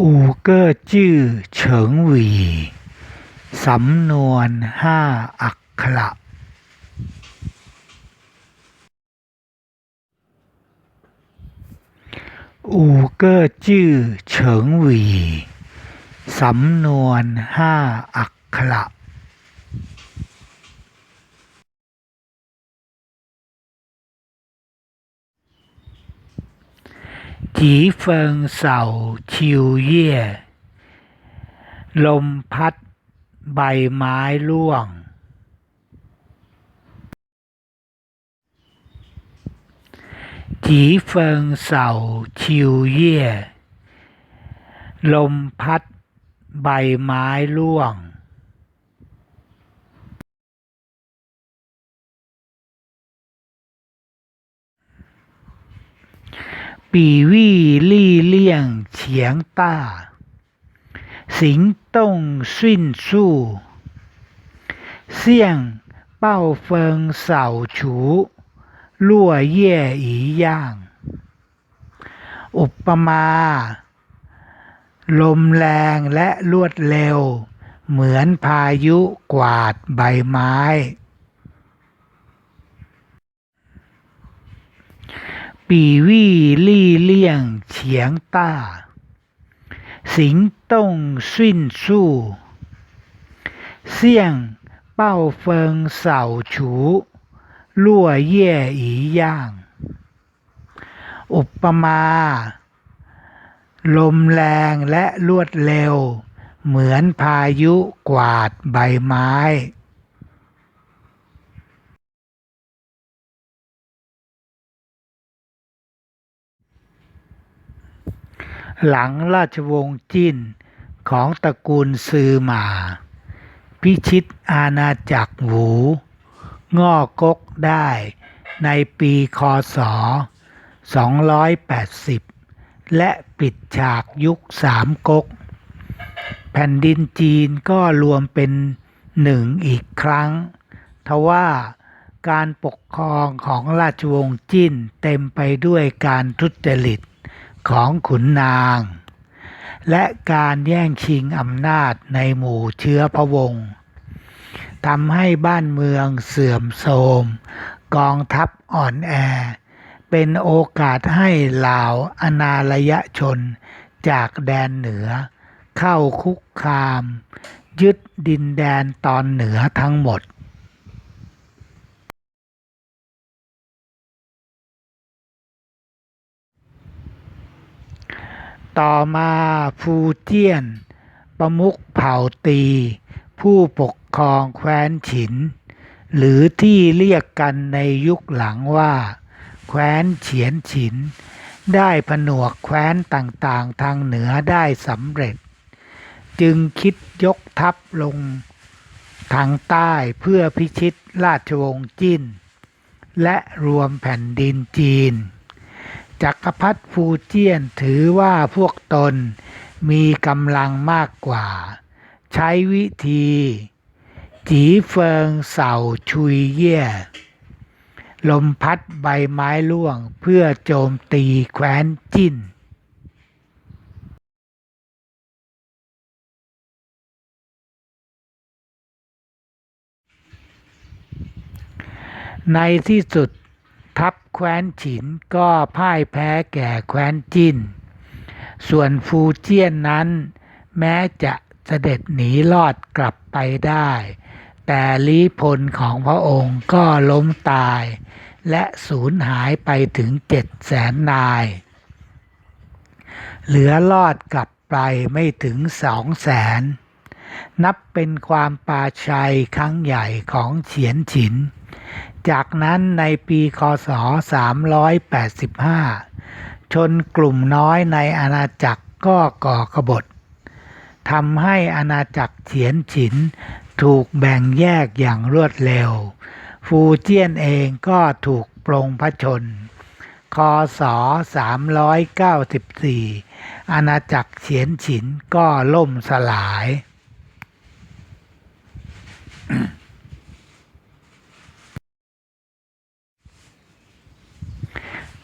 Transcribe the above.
อูเก้อจื่อเฉิงหวีสำนวนห้าอักขระอูเก้อจื่อเฉิงหวีสำนวนห้าอักขระ จีเฟิงเสาชิวเย่ ลมพัดใบไม้ร่วง จีเฟิงเสาชิวเย่ ลมพัดใบไม้ร่วง 比喻力量强大，行动迅速，像暴风扫除落叶一样。อุปมา ลมแรงและรวดเร็ว เหมือนพายุกวาดใบไม้ 比喻力量强大，行动迅速，像暴风扫除落叶一样。อุปมา ลมแรงและรวดเร็ว เหมือนพายุกวาดใบไม้ หลังราชวงศ์จิ้นของตระกูลซือหมา พิชิตอาณาจักรหู ง่อกกได้ในปีคศ 280 และปิดฉากยุคสามก๊ก แผ่นดินจีนก็รวมเป็นหนึ่งอีกครั้ง ทว่าการปกครองของราชวงศ์จิ้นเต็มไปด้วยการทุจริต ของขุนนาง และการแย่งชิงอำนาจในหมู่เชื้อพระวงศ์ทำให้บ้านเมืองเสื่อมโทรม กองทัพอ่อนแอ เป็นโอกาสให้เหล่าอนาลยชนจากแดนเหนือ เข้าคุกคาม ยึดดินแดนตอนเหนือทั้งหมด ต่อมาฟูเจี้ยน ประมุขเผ่าตี ผู้ปกครองแคว้นฉิน หรือที่เรียกกันในยุคหลังว่า แคว้นเฉียนฉิน ได้ผนวกแคว้นต่างๆ ทางเหนือได้สำเร็จ จึงคิดยกทัพลงทางใต้เพื่อพิชิตราชวงศ์จิ้น และรวมแผ่นดินจีน จักรพรรดิฟูเจียนถือว่าพวกตนมีกำลังมากกว่า ใช้วิธี จีเฟิงเสาชุยเย่ลมพัดใบไม้ร่วงเพื่อโจมตีแคว้นจิ้นในที่สุด ทัพแคว้นฉินก็พ่ายแพ้แก่แคว้นจิน ส่วนฟูเจี้ยนนั้น แม้จะเสด็จหนีรอดกลับไปได้ แต่ลี้พลของพระองค์ก็ล้มตาย และสูญหายไปถึงเจ็ดแสนนาย เหลือรอดกลับไปไม่ถึงสองแสน นับเป็นความปาชัยครั้งใหญ่ของเฉียนฉิน จากนั้นในปีคศ 385 ชนกลุ่มน้อยในอาณาจักรก็ก่อกบฏทำให้อาณาจักรเฉียนฉินถูกแบ่งแยกอย่างรวดเร็ว ฟูเจี้ยนเองก็ถูกปลงพระชน คศ 394 อาณาจักรเฉียนฉินก็ล่มสลาย